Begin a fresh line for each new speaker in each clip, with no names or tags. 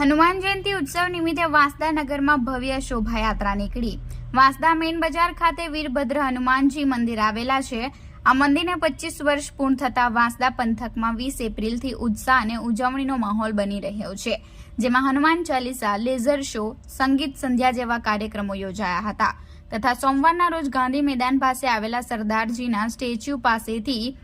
હનુમાન જયંતિ ઉત્સવ નિમિત્તે વાંસદા નગરમાં ભવ્ય શોભાયાત્રા નીકળી. વાંસદા મેઇન બજાર ખાતે વીરભદ્ર હનુમાનજી મંદિર આવેલા છે. આ મંદિરને પચીસ વર્ષ પૂર્ણ થતા વાંસદા પંથકમાં વીસ એપ્રિલથી ઉત્સાહ અને ઉજવણીનો માહોલ બની રહ્યો છે, જેમાં હનુમાન ચાલીસા, લેઝર શો, સંગીત સંધ્યા જેવા કાર્યક્રમો યોજાયા હતા. તથા સોમવારના રોજ ગાંધી મેદાન પાસે આવેલા સરદારજીના સ્ટેચ્યુ પાસેથી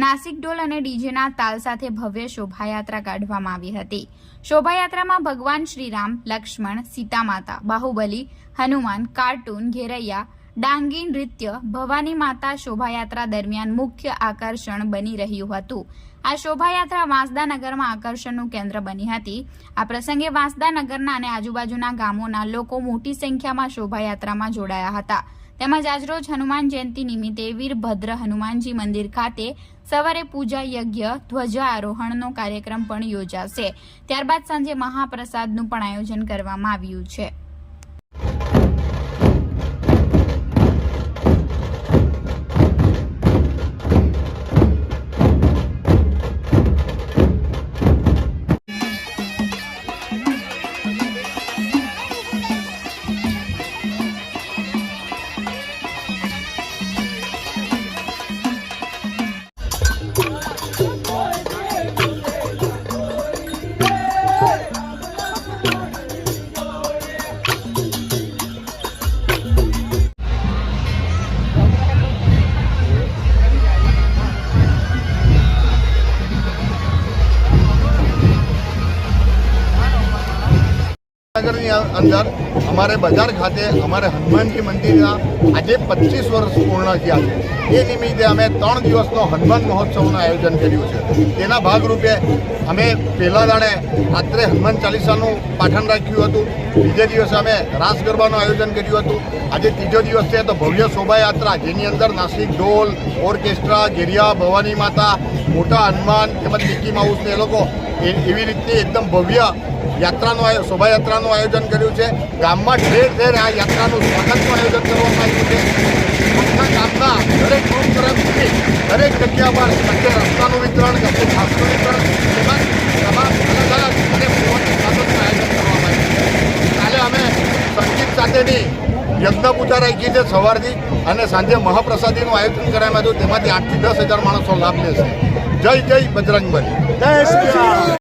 નાસિક ઢોલ અને ડીજેના તાલ સાથે ભવ્ય શોભાયાત્રા કાઢવામાં આવી હતી. શોભાયાત્રામાં ભગવાન શ્રીરામ, લક્ષ્મણ, સીતામાતા, બાહુબલી, હનુમાન, કાર્ટૂન, ઘેરૈયા, ડાંગી નૃત્ય, ભવાની માતા શોભાયાત્રા દરમિયાન મુખ્ય આકર્ષણ બની રહ્યું હતું. આ શોભાયાત્રા વાંસદા નગરમાં આકર્ષણનું કેન્દ્ર બની હતી. આ પ્રસંગે વાંસદા નગરના અને આજુબાજુના ગામોના લોકો મોટી સંખ્યામાં શોભાયાત્રામાં જોડાયા હતા. તેમજ આજરોજ હનુમાન જયંતિ નિમિત્તે વીરભદ્ર હનુમાનજી મંદિર ખાતે સવારે પૂજા યજ્ઞ ધ્વજારોહણનો કાર્યક્રમ પણ યોજાશે. ત્યારબાદ સાંજે મહાપ્રસાદનું પણ આયોજન કરવામાં આવ્યું છે.
નગરની અંદર અમારે બજાર ખાતે, અમારે હનુમાનજી મંદિરના આજે પચીસ વર્ષ પૂર્ણ થયા છે. એ નિમિત્તે અમે ત્રણ દિવસનો હનુમાન મહોત્સવનું આયોજન કર્યું છે. તેના ભાગરૂપે અમે પહેલા દાડે રાત્રે હનુમાન ચાલીસાનું પાઠન રાખ્યું હતું. બીજે દિવસે અમે રાસ ગરબાનું આયોજન કર્યું હતું. આજે ત્રીજો દિવસ છે તો ભવ્ય શોભાયાત્રા, જેની અંદર નાસિક ઢોલ, ઓર્કેસ્ટ્રા, ગેરિયા, ભવાની માતા, મોટા હનુમાન, તેમજ મિકી માઉસને એ લોકો એવી રીતે એકદમ ભવ્ય યાત્રાનું આયો- શોભાયાત્રાનું આયોજન કર્યું છે. ગામમાં ઠેર ઠેર આ યાત્રાનું સ્વાગતનું આયોજન કરવામાં આવ્યું છે. આખા ગામના દરેક ગ્રુપ તરફથી દરેક જગ્યા પર કચ્છે રસ્તાનું વિતરણ ગમે છાસનું વિતરણ તેમજ તમામ અલગ અલગ અને સ્વાગતનું આયોજન કરવામાં આવ્યું છે. કાલે અમે સંગીત સાથેની યજ્ઞ પૂજા રાખી છે સવારથી અને સાંજે મહાપ્રસાદીનું આયોજન કરવામાં આવ્યું તેમાંથી આઠથી દસ હજાર માણસો લાભ લેશે. જય જય બજરંગબલી.